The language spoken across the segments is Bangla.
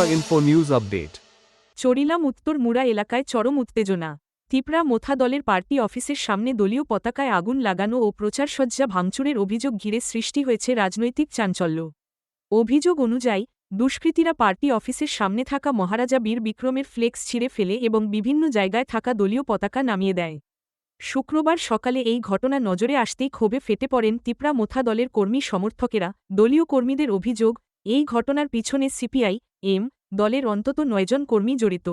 Tripura Info News Update. Charilam উত্তর মুড়া এলাকায় চরম উত্তেজনা। তিপরা মোথা দলের পার্টি অফিসের সামনে দলীয় পতাকায় আগুন লাগানো ও প্রচারসজ্জা ভাঙচুরের অভিযোগ ঘিরে সৃষ্টি হয়েছে রাজনৈতিক চাঞ্চল্য। অভিযোগ অনুযায়ী, দুষ্কৃতীরা পার্টি অফিসের সামনে থাকা মহারাজা বীর বিক্রমের ফ্লেক্স ছিঁড়ে ফেলে এবং বিভিন্ন জায়গায় থাকা দলীয় পতাকা নামিয়ে দেয়। শুক্রবার সকালে এই ঘটনা নজরে আসতেই ক্ষোভে ফেটে পড়েন তিপরা মোথা দলের কর্মী সমর্থকেরা। দলীয় কর্মীদের অভিযোগ, এই ঘটনার পিছনে সিপিআই এম দলের অন্তত নয়জন কর্মী জড়িত।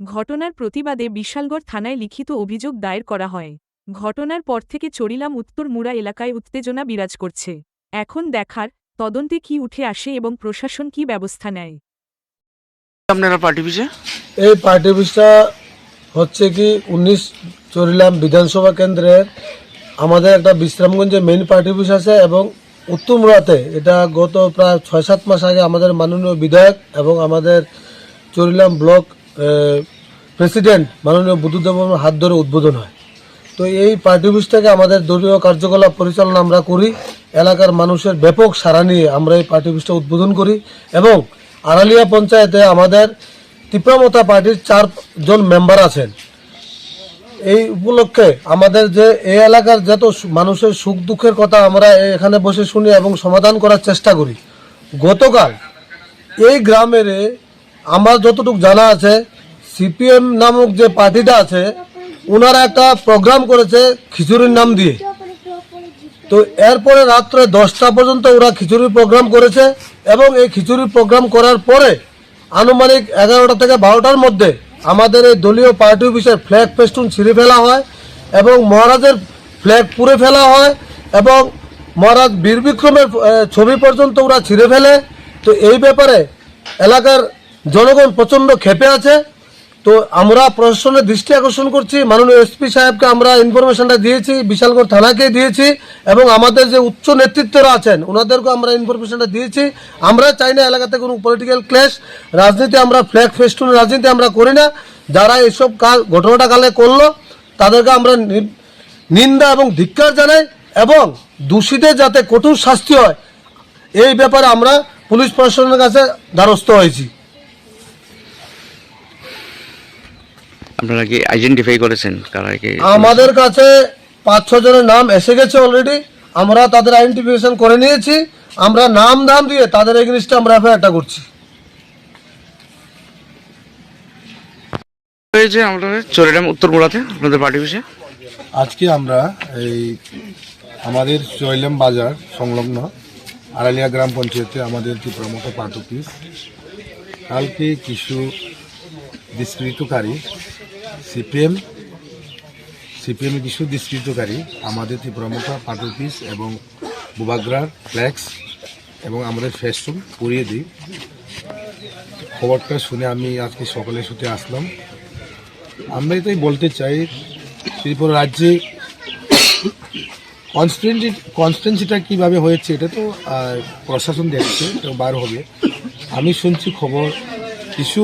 ঘটনার প্রতিবাদে বিশালগড় থানায় লিখিত অভিযোগ দায়ের করা হয়। ঘটনার পর থেকে চড়িলাম উত্তর মুড়া এলাকায় উত্তেজনা বিরাজ করছে। এখন দেখার তদন্তে কি উঠে আসে এবং প্রশাসন কি ব্যবস্থা নেয়। আপনারা পার্টি এই পার্টি অফিসটা হচ্ছে কি উনিশ চরিলাম বিধানসভা কেন্দ্রের আমাদের একটা বিশ্রামগঞ্জে মেইন পার্টি অফিস আছে এবং উত্তমরাতে এটা গত প্রায় ছয় সাত মাস আগে আমাদের মাননীয় বিধায়ক এবং আমাদের চরিলাম ব্লক প্রেসিডেন্ট মাননীয় বুদ্ধদেবের হাত ধরে উদ্বোধন হয়। তো এই পার্টি অফিস থেকে আমাদের দলীয় কার্যকলাপ পরিচালনা আমরা করি, এলাকার মানুষের ব্যাপক সাড়া নিয়ে আমরা এই পার্টি অফিসটা উদ্বোধন করি এবং আড়ালিয়া পঞ্চায়েতে আমাদের তিপ্রামতা পার্টির চারজন মেম্বার আছেন। এই উপলক্ষে আমাদের যে এই এলাকার যত মানুষের সুখ দুঃখের কথা আমরা এখানে বসে শুনি এবং সমাধান করার চেষ্টা করি, গতকাল এই গ্রামের আমার যতটুকু জানা আছে, সিপিএম নামক যে পার্টিটা আছে ওনারা একটা প্রোগ্রাম করেছে খিচুড়ির নাম দিয়ে। তো এরপরে রাত্রে দশটা পর্যন্ত ওরা খিচুড়ির প্রোগ্রাম করেছে এবং এই খিচুড়ির প্রোগ্রাম করার পরে আনুমানিক এগারোটা থেকে বারোটার মধ্যে আমাদের এই দলীয় পার্টি অফিসের ফ্ল্যাগ ফেস্টুন ছিঁড়ে ফেলা হয় এবং মহারাজের ফ্ল্যাগ পুড়ে ফেলা হয় এবং মহারাজ বীর বিক্রমের ছবি পর্যন্ত ওরা ছিঁড়ে ফেলে। তো এই ব্যাপারে এলাকার জনগণ প্রচণ্ড ক্ষেপে আছে। তো আমরা প্রশাসনের দৃষ্টি আকর্ষণ করছি, মাননীয় এসপি সাহেবকে আমরা ইনফরমেশনটা দিয়েছি, বিশালগড় থানাকে দিয়েছি, এবং আমাদের যে উচ্চ নেতৃত্বরা আছেন ওনাদেরকে আমরা ইনফরমেশনটা দিয়েছি। আমরা চাই না এলাকাতে কোনো পলিটিক্যাল ক্লেশ রাজনীতি আমরা ফ্ল্যাগ ফেস্টুন রাজনীতি আমরা করি না। যারা এসব কাজ ঘটনাটা কালে করল, তাদেরকে আমরা নিন্দা এবং ধিক্কার জানাই, এবং দোষীদের যাতে কঠোর শাস্তি হয়, এই ব্যাপারে আমরা পুলিশ প্রশাসনের কাছে দ্বারস্থ হয়েছি। আপনারা কি আইডেন্টিফাই করেছেন? কারা কি আমাদের কাছে পাঁচ ছ জনের নাম এসে গেছে অলরেডি আমরা তাদের আইডেন্টিফিকেশন করে নিয়েছি। আমরা নাম দাম দিয়ে তাদের এগেনস্টে আমরা এফআইআরটা করছি। হয়েছে আমরা চরিরাম উত্তর মোড়াতে আপনাদের পার্টি পিছে আজকে আমরা এই আমাদের চৈলাম বাজার সংলগ্ন আড়ালিয়া গ্রাম পঞ্চায়েতে আমাদের ত্রিপুরামত পার্ট অফিস। কালকে কিছু দুষ্কৃতকারী সিপিএম সিপিএম কিছু দুষ্কৃতকারী আমাদের ত্রিপুরামতা পার্ট অফিস এবং বুবাগ্রার ফ্ল্যাক্স এবং আমাদের ফেস্টুন পুড়িয়ে দিই। খবরটা শুনে আমি আজকে সকালে ছুটে আসলাম। আমরা এটাই বলতে চাই, ত্রিপুরা রাজ্যে কনস্টেন্সি কনস্টেন্সিটা কীভাবে হয়েছে এটা তো প্রশাসন দেখছে তো বার হবে। আমি শুনছি খবর, কিছু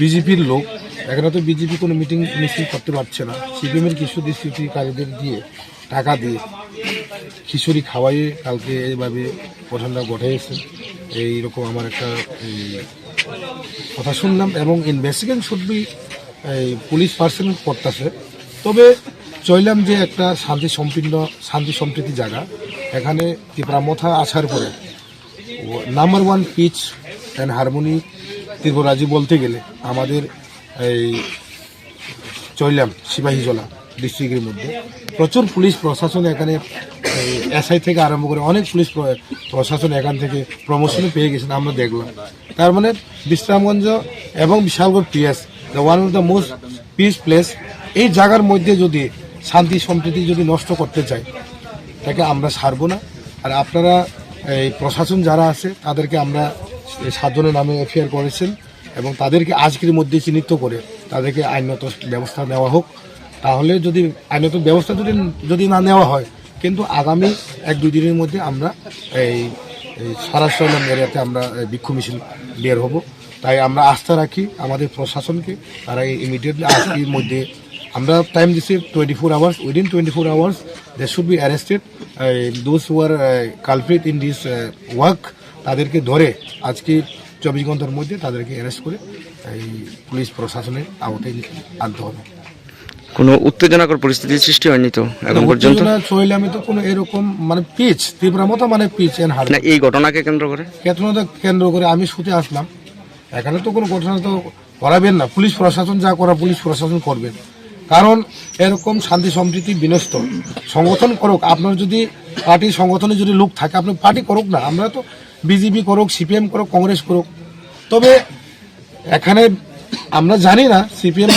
বিজেপির লোক এখানে তো বিজেপি কোনো মিটিং মিছিল করতে পারছে না। সিপিএমের কিছু দুষ্কৃতিকারীদের দিয়ে টাকা দিয়ে খিচুড়ি খাওয়াইয়ে কালকে এইভাবে ঘটনা ঘটেছে এইরকম আমার একটা কথা শুনলাম এবং investigation should be police person করতেছে। তবে চইলাম যে একটা শান্তি সম্পূর্ণ, শান্তি সম্প্রীতি জায়গা। এখানে ত্রিপুরামথা আসার পরে number one peace and harmony ত্রিপুরাজি বলতে গেলে আমাদের এই চইলাম সিপাহীজলা ডিস্ট্রিক্টের মধ্যে। প্রচুর পুলিশ প্রশাসন এখানে এসআই থেকে আরম্ভ করে অনেক পুলিশ প্রশাসন এখান থেকে প্রমোশনে পেয়ে গেছেন, আমরা দেখলাম। তার মানে বিশ্রামগঞ্জ এবং Bishalgarh PS the one of the most peace place এই জায়গার মধ্যে যদি শান্তি, সম্প্রীতি যদি নষ্ট করতে চাই তাকে আমরা সারবো না। আর আপনারা এই প্রশাসন যারা আছে, তাদেরকে আমরা সাতজনের নামে এফআইআর করেছেন। এবং তাদেরকে আজকের মধ্যে চিহ্নিত করে তাদেরকে আইনত ব্যবস্থা নেওয়া হোক। তাহলে যদি আইনত ব্যবস্থা যদি যদি না নেওয়া হয়, কিন্তু আগামী এক দুই দিনের মধ্যে আমরা এই এই সারা শৈলাম এরিয়াতে আমরা বিক্ষোভ মিছিল বের হব। তাই আমরা আস্থা রাখি আমাদের প্রশাসনকে, তারা ইমিডিয়েটলি আজকের মধ্যে আমরা টাইম দিচ্ছি twenty four hours within twenty four hours they should be arrested those who are culprit in this work তাদেরকে ধরে আজকে চব্বিশ ঘণ্টার মধ্যে তাদেরকে অ্যারেস্ট করে এই পুলিশ প্রশাসনের আওতায় আনতে হবে। কোনো উত্তেজনাকর পরিস্থিতির সৃষ্টি হয়নি তো এখন পর্যন্ত? আমি তো কোনো এরকম মানে পিচ তীব্র মতো মানে পিচ এন হার এই ঘটনাকে কেন্দ্র করে? ঘটনাটা কেন্দ্র করে আমি শুতে আসলাম। এখানে তো কোনো ঘটনা তো করাবেন না। পুলিশ প্রশাসন যা করা পুলিশ প্রশাসন করবেন কারণ এরকম শান্তি সম্প্রীতি বিনষ্ট। সংগঠন করুক, আপনার যদি পার্টি সংগঠনে যদি লোক থাকে, আপনি পার্টি করুক না, আমরা তো বিজেপি করুক, সিপিএম করুক, কংগ্রেস করুক। তবে এখানে আমরা জানি না সিপিএম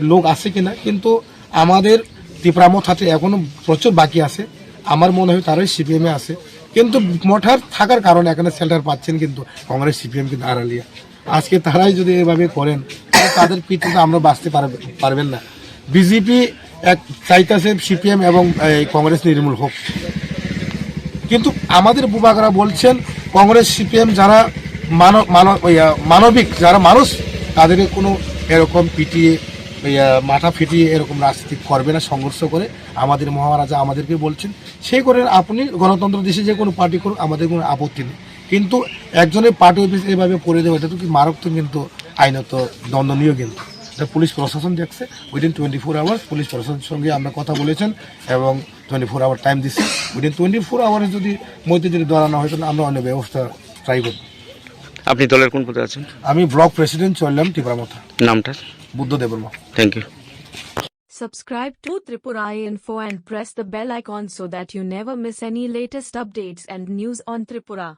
লোক আছে কিনা, কিন্তু আমাদের ত্রিপুরামত হাতে এখনও প্রচুর বাকি আছে। আমার মনে হয় তারাই সিপিএম আছে। কিন্তু মঠার থাকার কারণে এখানে সেন্টার পাচ্ছেন কিন্তু কংগ্রেস, সিপিএম কিন্তু আড়ালিয়া। আজকে তারাই যদি এভাবে করেন তাদের পিঠে আমরা বাঁচতে পারবে- পারবেন না। বিজেপি এক চাইতেছে সিপিএম এবং কংগ্রেস নির্মূল হোক। কিন্তু আমাদের বুবাকরা বলছেন, কংগ্রেস, সিপিএম যারা মানব মানব মানবিক, যারা মানুষ, তাদেরকে কোনো এরকম পিটিয়ে মাথা ফিটিয়ে এরকম রাজনীতি করবে না, সংঘর্ষ করে। আমাদের মহারাজা আমাদেরকে বলছেন সেই করে আপনি গণতন্ত্র দেশে যে কোনো পার্টি করুক আমাদের কোনো আপত্তি নেই। কিন্তু একজনের পার্টি অফিস এভাবে করে দেবে এটা তো কি মারাত্মক কিন্তু আইনত দণ্ডনীয় কিন্তু। এটা পুলিশ প্রশাসন দেখছে। Within twenty four hours police প্রশাসনের সঙ্গে আমরা কথা বলেছেন এবং টোয়েন্টি ফোর আওয়ার টাইম দিচ্ছি। উইদিন টোয়েন্টি ফোর আওয়ার্স যদি মধ্যে যদি ধরানো হয় তাহলে আমরা অন্য ব্যবস্থা ট্রাই করব। আপনি দলের কোন পদে আছেন? আমি ব্লক প্রেসিডেন্ট চললাম টিপারামথা। নামটা? Buddha Debbarma thank you Subscribe to Tripura Info and press the bell icon so that you never miss any latest updates and news on Tripura.